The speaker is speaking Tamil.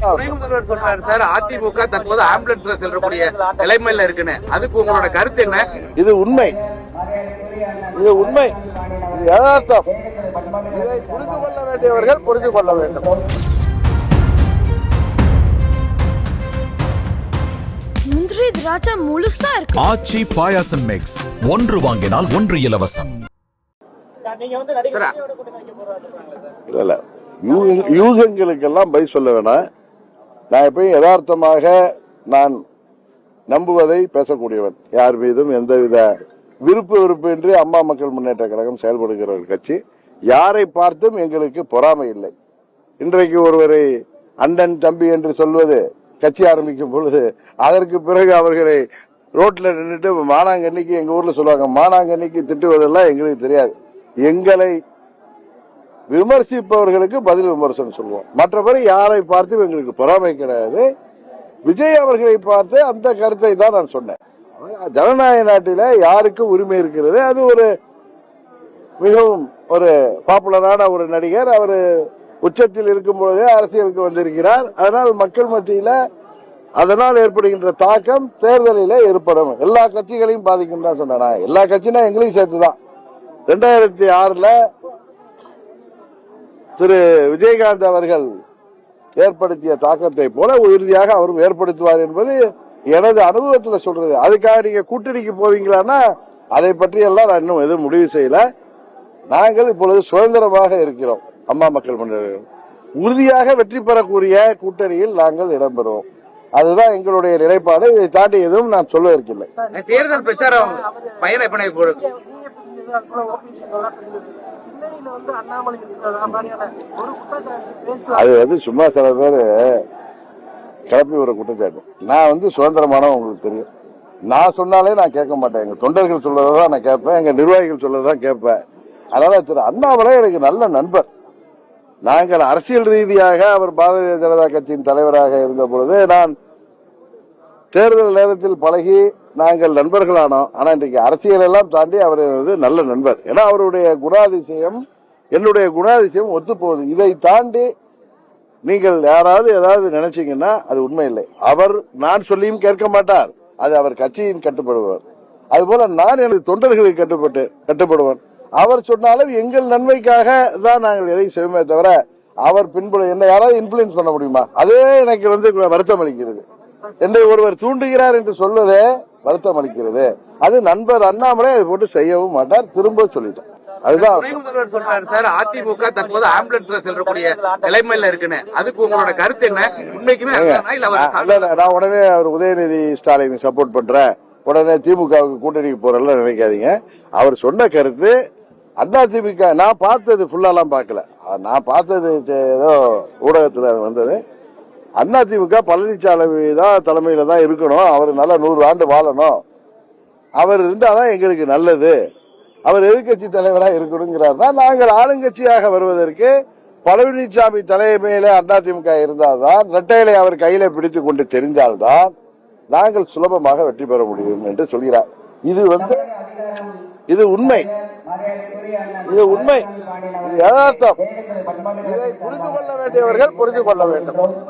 துணை முதல்வர் சொல்றாரு சார் அதிமுக தற்போது ஆம்புலன்ஸ்ல செல்லக்கூடிய நிலைமையில இருக்குன்னு. அதுக்கு உங்களோட கருத்து என்ன? இது உண்மை. இது உண்மை. இது யதார்த்தம். இதை புரிந்து கொள்ள வேண்டியவர்கள் புரிந்து கொள்ள வேண்டும். முந்திரி திராட்சை முழுசா இருக்கு. ஆச்சி பாயாசம் மிக்ஸ் ஒன்று வாங்கினால் ஒன்று இலவசம். சார் இல்ல இல்ல. யூக- யூகங்களுக்கெல்லாம் பதில் சொல்ல வேணாம். நான் எப்பயும் யதார்த்தமாக நான் நம்புவதை பேசக்கூடியவன். யார் மீதும் எந்தவித விருப்பு வெறுப்பின்றி அம்மா மக்கள் முன்னேற்ற கழகம் செயல்படுகிற ஒரு கட்சி. யாரை பார்த்தும் எங்களுக்கு பொறாமை இல்லை. இன்றைக்கு ஒருவரை அண்ணன் தம்பி என்று சொல்வது கட்சி ஆரம்பிக்கும் பொழுது அதற்கு பிறகு அவர்களை ரோட்ல நின்றுட்டு மானாங்கண்ணிக்கு எங்க ஊர்ல சொல்லுவாங்க மானாங்கண்ணிக்கு திட்டுவதெல்லாம் எங்களுக்கு தெரியாது. எங்களை விமர்சிப்பவர்களுக்கு பதில் விமர்சனம் சொல்லுவோம். மற்றபடி யாரை பார்த்தும் எங்களுக்கு பொறாமை கிடையாது. விஜய் அவர்களை பார்த்து அந்த கருத்தை தான் நான் சொன்னேன். ஜனநாயக நாட்டில யாருக்கு உரிமை இருக்கிறது? அது ஒரு மிகவும் ஒரு பாப்புலரான ஒரு நடிகர். அவர் உச்சத்தில் இருக்கும் பொழுதே அரசியலுக்கு வந்திருக்கிறார். அதனால் மக்கள் மத்தியில அதனால் ஏற்படுகின்ற தாக்கம் தேர்தலில் ஏற்படும். எல்லா கட்சிகளையும் பாதிக்கும் தான் சொன்னேன் நான். எல்லா கட்சினா எங்களையும் சேர்த்துதான். ரெண்டாயிரத்தி ஆறுல திரு விஜயகாந்த் அவர்கள் ஏற்படுத்திய தாக்கத்தை போல உறுதியாக அவரும் ஏற்படுத்துவார் என்பது எனது அனுபவத்தில் சொல்றது. அதுக்காக நீங்க கூட்டணிக்கு போவீங்களான்னா அதை பற்றி எல்லாம் நான் இன்னும் எதுவும் முடிவு செய்யல. நாங்கள் இப்பொழுது சுதந்திரமாக இருக்கிறோம் அம்மா மக்கள் முன்னேற்ற உறுதியாக வெற்றி பெறக்கூடிய கூட்டணியில் நாங்கள் இடம்பெறுவோம். அதுதான் எங்களுடைய நிலைப்பாடு. இதை தாண்டி எதுவும் நான் சொல்ல இருக்கில்லை. தேர்தல் பிரச்சாரம் பயண அது வந்து சும்மா சில பேர் கிளப்பி ஒரு குற்றச்சாட்டு. நான் வந்து சுதந்திரமானவன் உங்களுக்கு தெரியும். நான் சொன்னாலே நான் கேட்க மாட்டேன். எங்க தொண்டர்கள் சொல்றதை தான் நான் கேட்பேன். எங்க நிர்வாகிகள் சொல்றதை தான் கேட்பேன். அதனால திரு அண்ணாமலை எனக்கு நல்ல நண்பர். நாங்கள் அரசியல் ரீதியாக அவர் பாரதிய ஜனதா கட்சியின் தலைவராக இருந்த பொழுது நான் தேர்தல் நேரத்தில் பழகி நாங்கள் நண்பர்களானோம். ஆனா இன்றைக்கு அரசியல் எல்லாம் தாண்டி அவர் வந்து நல்ல நண்பர். ஏன்னா அவருடைய குணாதிசயம் என்னுடைய குணாதிசயம் ஒத்து போகுது இதை தாண்டி நீங்கள் யாராவது ஏதாவது நினைச்சீங்கன்னா அது உண்மை இல்லை அவர் நான் சொல்லியும் கேட்க மாட்டார். அது அவர் கட்சியின் கட்டுப்படுவார். அதுபோல நான் எனது தொண்டர்களுக்கு கட்டுப்பட்டு கட்டுப்படுவேன் அவர் சொன்னாலும் எங்கள் நன்மைக்காக தான் நாங்கள் எதை செய்வோமே தவிர அவர் பின்புல என்ன யாராவது இன்ஃபுளுன்ஸ் பண்ண முடியுமா? அதே எனக்கு வந்து வருத்தம் அளிக்கிறது என்னை ஒருவர் தூண்டுகிறார் என்று சொல்வதே வருத்தம் அளிக்கிறது. அது நண்பர் அண்ணாமலை அதை போட்டு செய்யவும் மாட்டார் திரும்ப சொல்லிட்டேன் அதுதான் சொல்றாரு சார் அதிமுக தற்போது ஆம்புலன்ஸ்ல செல்லக்கூடிய நிலைமையில இருக்குன்னு. அதுக்கு உங்களோட கருத்து என்ன? உண்மைக்குமே நான் உடனே அவர் உதயநிதி ஸ்டாலின் சப்போர்ட் பண்றேன். உடனே திமுகவுக்கு கூட்டணிக்கு போறல நினைக்காதீங்க. அவர் சொன்ன கருத்து அண்ணா திமுக நான் பார்த்தது ஃபுல்லாலாம் பார்க்கல. நான் பார்த்தது ஏதோ ஊடகத்துல வந்தது. அண்ணா திமுக பழனிசாமி தான் தலைமையில தான் இருக்கணும். அவர் நல்லா நூறு ஆண்டு வாழணும். அவர் இருந்தாதான் எங்களுக்கு நல்லது. அவர் எதிர்கட்சி தலைவராக இருக்கணுங்கிறார் தான் நாங்கள் ஆளுங்கட்சியாக வருவதற்கு பழனிசாமி தலைமையில அதிமுக இருந்தால்தான் இரட்டையிலை அவர் கையில பிடித்து கொண்டு தெரிந்தால்தான் நாங்கள் சுலபமாக வெற்றி பெற முடியும் என்று சொல்கிறார். இது வந்து இது உண்மை. இது உண்மை. இது யதார்த்தம். இதை புரிந்து கொள்ள வேண்டியவர்கள் புரிந்து கொள்ள வேண்டும்.